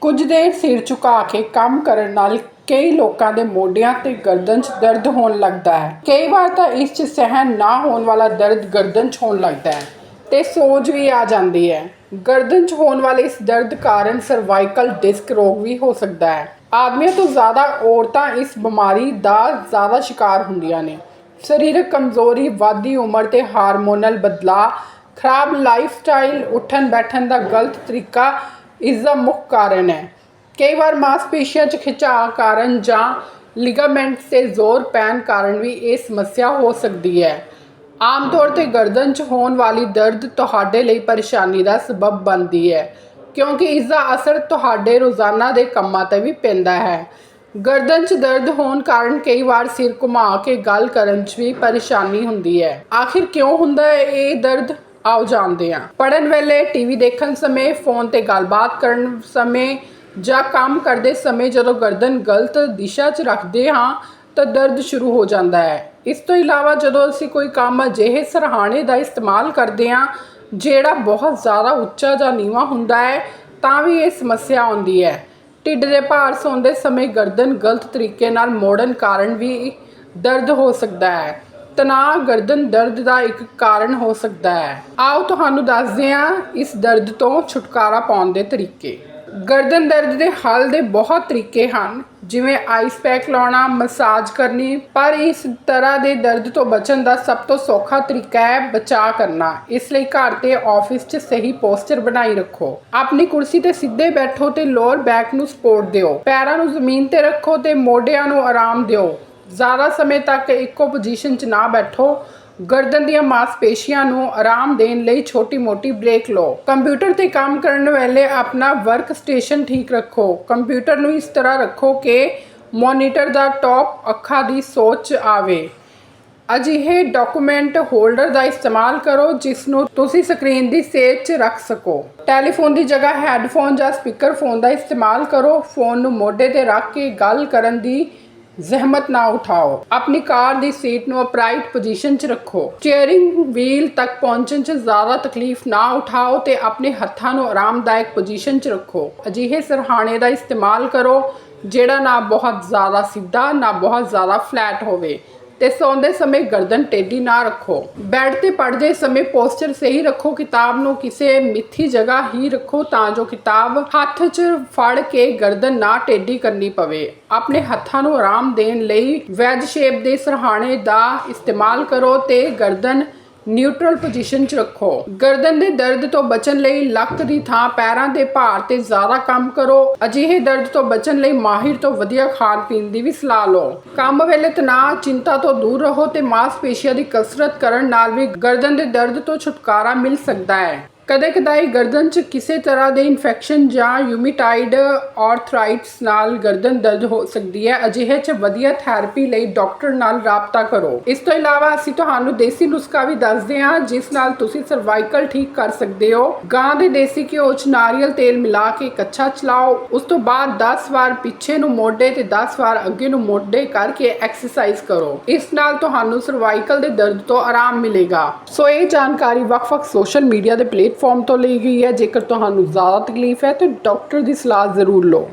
ਕੁਝ ਦੇਰ ਸਿਰ ਝੁਕਾ ਕੇ ਕੰਮ ਕਰਨ ਨਾਲ ਕਈ ਲੋਕਾਂ ਦੇ ਮੋਢਿਆਂ ਤੇ ਗਰਦਨ 'ਚ ਦਰਦ ਹੋਣ ਲੱਗਦਾ ਹੈ। ਕਈ ਵਾਰ ਤਾਂ ਇਸ 'ਚ ਸਹਿਣ ਨਾ ਹੋਣ ਵਾਲਾ ਦਰਦ ਗਰਦਨ 'ਚ ਹੋਣ ਲੱਗਦਾ ਹੈ ਤੇ ਸੋਜ ਵੀ ਆ ਜਾਂਦੀ ਹੈ। ਗਰਦਨ 'ਚ ਹੋਣ ਵਾਲੇ ਇਸ ਦਰਦ ਕਾਰਨ ਸਰਵਾਈਕਲ ਡਿਸਕ ਰੋਗ ਵੀ ਹੋ ਸਕਦਾ ਹੈ। ਆਦਮੀਆਂ ਤੋਂ ਜ਼ਿਆਦਾ ਔਰਤਾਂ ਇਸ ਬਿਮਾਰੀ ਦਾ ਜ਼ਿਆਦਾ ਸ਼ਿਕਾਰ ਹੁੰਦੀਆਂ ਨੇ। ਸਰੀਰਕ ਕਮਜ਼ੋਰੀ ਵਾਧੀ ਉਮਰ ਤੇ ਹਾਰਮੋਨਲ ਬਦਲਾਅ, ਖਰਾਬ ਲਾਈਫ ਸਟਾਈਲ ਉੱਠਣ ਬੈਠਣ ਦਾ ਗਲਤ ਤਰੀਕਾ ਇਸ ਦਾ ਮੁੱਖ ਕਾਰਨ ਹੈ। ਕਈ ਵਾਰ ਮਾਸਪੇਸ਼ੀਆਂ 'ਚ ਖਿਚਾਅ ਕਾਰਨ ਜਾਂ ਲਿਗਾਮੈਂਟਸ ਤੇ ਜ਼ੋਰ ਪੈਣ ਕਾਰਨ ਵੀ ਇਹ ਸਮੱਸਿਆ ਹੋ ਸਕਦੀ ਹੈ। ਆਮ ਤੌਰ ਤੇ ਗਰਦਨ 'ਚ ਹੋਣ ਵਾਲੀ ਦਰਦ ਤੁਹਾਡੇ ਲਈ ਪਰੇਸ਼ਾਨੀ ਦਾ ਸਬਬ ਬਣਦੀ ਹੈ, ਕਿਉਂਕਿ ਇਸ ਦਾ ਅਸਰ ਤੁਹਾਡੇ ਰੋਜ਼ਾਨਾ ਦੇ ਕੰਮਾਂ ਤੇ ਵੀ ਪੈਂਦਾ ਹੈ। ਗਰਦਨ 'ਚ ਦਰਦ ਹੋਣ ਕਾਰਨ ਕਈ ਵਾਰ ਸਿਰ ਘੁਮਾ ਕੇ ਗੱਲ ਕਰਨ 'ਚ ਵੀ ਪਰੇਸ਼ਾਨੀ ਹੁੰਦੀ ਹੈ। ਆਖਿਰ ਕਿਉਂ ਹੁੰਦਾ ਹੈ ਇਹ ਦਰਦ? ਆਓ ਜਾਣਦੇ ਹਾਂ। ਪੜਨ ਵੇਲੇ ਟੀਵੀ ਦੇਖਣ ਸਮੇਂ, ਫੋਨ ਤੇ ਗੱਲਬਾਤ ਕਰਨ ਸਮੇਂ ਜਾਂ ਕੰਮ ਕਰਦੇ ਸਮੇਂ ਜਦੋਂ ਗਰਦਨ ਗਲਤ ਦਿਸ਼ਾ 'ਚ ਰੱਖਦੇ ਹਾਂ, ਤਾਂ ਦਰਦ ਸ਼ੁਰੂ ਹੋ ਜਾਂਦਾ ਹੈ। ਇਸ ਤੋਂ ਇਲਾਵਾ ਜਦੋਂ ਅਸੀਂ ਕੋਈ ਕੰਮ ਅਜਿਹੇ ਸਰਹਾਣੇ ਦਾ ਇਸਤੇਮਾਲ ਕਰਦੇ ਹਾਂ, ਜਿਹੜਾ ਬਹੁਤ ਜ਼ਿਆਦਾ ਉੱਚਾ ਜਾਂ ਨੀਵਾਂ ਹੁੰਦਾ ਹੈ, ਤਾਂ ਵੀ ਇਹ ਸਮੱਸਿਆ ਆਉਂਦੀ ਹੈ। ਢਿੱਡ ਦੇ ਭਾਰ ਸੌਂਦੇ ਸਮੇਂ ਗਰਦਨ ਗਲਤ ਤਰੀਕੇ ਨਾਲ ਮੋੜਨ ਕਾਰਨ ਵੀ ਦਰਦ ਹੋ ਸਕਦਾ ਹੈ। ਤਣਾਅ ਗਰਦਨ ਦਰਦ ਦਾ ਇੱਕ ਕਾਰਨ ਹੋ ਸਕਦਾ ਹੈ। ਆਓ ਤੁਹਾਨੂੰ ਦੱਸਦੇ ਹਾਂ ਇਸ ਦਰਦ ਤੋਂ ਛੁਟਕਾਰਾ ਪਾਉਣ ਦੇ ਤਰੀਕੇ। ਗਰਦਨ ਦਰਦ ਦੇ ਹੱਲ ਦੇ ਬਹੁਤ ਤਰੀਕੇ ਹਨ, ਜਿਵੇਂ ਆਈਸ ਪੈਕ ਲਾਉਣਾ ਮਸਾਜ ਕਰਨੀ, ਪਰ ਇਸ ਤਰ੍ਹਾਂ ਦੇ ਦਰਦ ਤੋਂ ਬਚਣ ਦਾ ਸਭ ਤੋਂ ਸੌਖਾ ਤਰੀਕਾ ਹੈ ਬਚਾਅ ਕਰਨਾ। ਇਸ ਲਈ ਘਰ ਤੇ ਆਫਿਸ 'ਚ ਸਹੀ ਪੋਸਚਰ ਬਣਾਈ ਰੱਖੋ। ਆਪਣੀ ਕੁਰਸੀ ਤੇ ਸਿੱਧੇ ਬੈਠੋ ਤੇ ਲੋਅਰ ਬੈਕ ਨੂੰ ਸਪੋਰਟ ਦਿਓ। ਪੈਰਾਂ ਨੂੰ ਜ਼ਮੀਨ ਤੇ ਰੱਖੋ ਤੇ ਮੋਢਿਆਂ ਨੂੰ ਆਰਾਮ ਦਿਓ। ਜ਼ਿਆਦਾ ਸਮੇਂ ਤੱਕ ਇੱਕੋ ਪੋਜੀਸ਼ਨ 'ਚ ਨਾ ਬੈਠੋ। ਗਰਦਨ ਦੀਆਂ ਮਾਸਪੇਸ਼ੀਆਂ ਨੂੰ ਆਰਾਮ ਦੇਣ ਲਈ ਛੋਟੀ-ਮੋਟੀ ਬ੍ਰੇਕ ਲਓ। ਕੰਪਿਊਟਰ ਤੇ ਕੰਮ ਕਰਨ ਵੇਲੇ ਆਪਣਾ ਵਰਕ ਸਟੇਸ਼ਨ ਠੀਕ ਰੱਖੋ। ਕੰਪਿਊਟਰ ਨੂੰ ਇਸ ਤਰ੍ਹਾਂ ਰੱਖੋ ਕਿ ਮੋਨੀਟਰ ਦਾ ਟੌਪ ਅੱਖਾਂ ਦੀ ਸੋਚ ਆਵੇ। ਅਜਿਹੇ ਡਾਕੂਮੈਂਟ ਹੋਲਡਰ ਦਾ ਇਸਤੇਮਾਲ ਕਰੋ ਜਿਸ ਨੂੰ ਤੁਸੀਂ ਸਕਰੀਨ ਦੀ ਸੇਧ 'ਚ ਰੱਖ ਸਕੋ। ਟੈਲੀਫੋਨ ਦੀ ਜਗ੍ਹਾ ਹੈੱਡਫੋਨ ਜਾਂ ਸਪੀਕਰ ਫੋਨ ਦਾ ਇਸਤੇਮਾਲ ਕਰੋ। ਫੋਨ ਨੂੰ ਮੋਢੇ ਤੇ ਰੱਖ ਕੇ ਗੱਲ ਕਰਨ ਦੀ ਜ਼ਹਿਮਤ ਨਾ ਉਠਾਓ। ਆਪਣੀ ਕਾਰ ਦੀ ਸੀਟ ਨੂੰ ਅਪਰਾਈਟ ਪੋਜੀਸ਼ਨ 'ਚ ਰੱਖੋ। ਸਟੀਅਰਿੰਗ ਵੀਲ ਤੱਕ ਪਹੁੰਚਣ 'ਚ ਜ਼ਿਆਦਾ ਤਕਲੀਫ ਨਾ ਉਠਾਓ ਤੇ ਆਪਣੇ ਹੱਥਾਂ ਨੂੰ ਆਰਾਮਦਾਇਕ ਪੋਜੀਸ਼ਨ 'ਚ ਰੱਖੋ। ਅਜਿਹੇ ਸਰਹਾਣੇ ਦਾ ਇਸਤੇਮਾਲ ਕਰੋ, ਜਿਹੜਾ ਨਾ ਬਹੁਤ ਜ਼ਿਆਦਾ ਸਿੱਧਾ, ਨਾ ਬਹੁਤ ਜ਼ਿਆਦਾ ਫਲੈਟ ਹੋਵੇ। ਤੇ ਸੌਂਦੇ ਸਮੇਂ ਗਰਦਨ ਟੇਢੀ ਨਾ ਰੱਖੋ। ਬੈੱਡ ਤੇ ਪੜਦੇ ਸਮੇਂ ਪੋਸਚਰ ਸਹੀ ਰੱਖੋ, ਕਿਤਾਬ ਨੂੰ ਕਿਸੇ ਮਿੱਥੀ ਜਗ੍ਹਾ ਹੀ ਰੱਖੋ ਤਾਂ ਜੋ ਕਿਤਾਬ ਹੱਥ 'ਚ ਫੜ ਕੇ ਗਰਦਨ ਨਾ ਟੇਢੀ ਕਰਨੀ ਪਵੇ। ਆਪਣੇ ਹੱਥਾਂ ਨੂੰ ਆਰਾਮ ਦੇਣ ਲਈ ਵੈਜ ਸ਼ੇਪ ਦੇ ਸਰਹਾਣੇ ਦਾ ਇਸਤੇਮਾਲ ਕਰੋ ਤੇ ਗਰਦਨ ਨਿਊਟਰਲ ਪੋਜੀਸ਼ਨ 'ਚ ਰੱਖੋ। ਗਰਦਨ ਦੇ ਦਰਦ ਤੋਂ ਬਚਣ ਲਈ ਲੱਕ ਦੀ ਥਾਂ ਪੈਰਾਂ ਦੇ ਭਾਰ ਤੇ ਜ਼ਿਆਦਾ ਕੰਮ ਕਰੋ। ਅਜਿਹੇ ਦਰਦ ਤੋਂ ਬਚਣ ਲਈ ਮਾਹਿਰ ਤੋਂ ਵਧੀਆ ਖਾਣ ਪੀਣ ਦੀ ਵੀ ਸਲਾਹ ਲਓ। ਕੰਮ ਵੇਲੇ ਤਣਾਅ, ਚਿੰਤਾ ਤੋਂ ਦੂਰ ਰਹੋ ਤੇ ਮਾਸਪੇਸ਼ੀਆਂ ਦੀ ਕਸਰਤ ਕਰਨ ਨਾਲ ਵੀ ਗਰਦਨ ਦੇ ਦਰਦ ਤੋਂ ਛੁਟਕਾਰਾ ਮਿਲ ਸਕਦਾ ਹੈ। ਕਦੇ ਕਦਾਈ ਗਰਦਨ 'ਚ ਕਿਸੇ ਤਰ੍ਹਾਂ ਦੇ ਇਨਫੈਕਸ਼ਨ ਜਾਂ ਯੂਮੀਟਾਈਡ ਆਰਥਰਾਈਟਸ ਨਾਲ ਗਰਦਨ ਦਰਦ ਹੋ ਸਕਦੀ ਹੈ। ਅਜਿਹੇ 'ਚ ਵਧੀਆ ਥੈਰੇਪੀ ਲਈ ਡਾਕਟਰ ਨਾਲ ਰਾਬਤਾ ਕਰੋ। ਇਸ ਤੋਂ ਇਲਾਵਾ ਅਸੀਂ ਤੁਹਾਨੂੰ ਦੇਸੀ ਨੁਸਖਾ ਵੀ ਦੱਸਦੇ ਹਾਂ, ਜਿਸ ਨਾਲ ਤੁਸੀਂ ਸਰਵਾਈਕਲ ਠੀਕ ਕਰ ਸਕਦੇ ਹੋ। ਗਾਂ ਦੇ ਦੇਸੀ ਘਿਓ 'ਚ ਨਾਰੀਅਲ ਤੇਲ ਮਿਲਾ ਕੇ ਕੱਚਾ ਚਲਾਓ। ਉਸ ਤੋਂ ਬਾਅਦ 10 ਵਾਰ ਪਿੱਛੇ ਨੂੰ ਮੋਢੇ ਤੇ 10 ਵਾਰ ਅੱਗੇ ਨੂੰ ਮੋਢੇ ਕਰਕੇ ਐਕਸਰਸਾਈਜ਼ ਕਰੋ। ਇਸ ਨਾਲ ਤੁਹਾਨੂੰ ਸਰਵਾਈਕਲ ਦੇ ਦਰਦ ਤੋਂ ਆਰਾਮ ਮਿਲੇਗਾ। ਸੋ ਇਹ ਜਾਣਕਾਰੀ ਵੱਖ-ਵੱਖ ਸੋਸ਼ਲ ਮੀਡੀਆ ਦੇ ਪਲੇਟ ਪਲੇਟਫਾਰਮ ਤੋਂ ਲਈ ਗਈ ਹੈ। ਜੇਕਰ ਤੁਹਾਨੂੰ ਜ਼ਿਆਦਾ ਤਕਲੀਫ ਹੈ ਤਾਂ ਡਾਕਟਰ ਦੀ ਸਲਾਹ ਜ਼ਰੂਰ ਲਓ।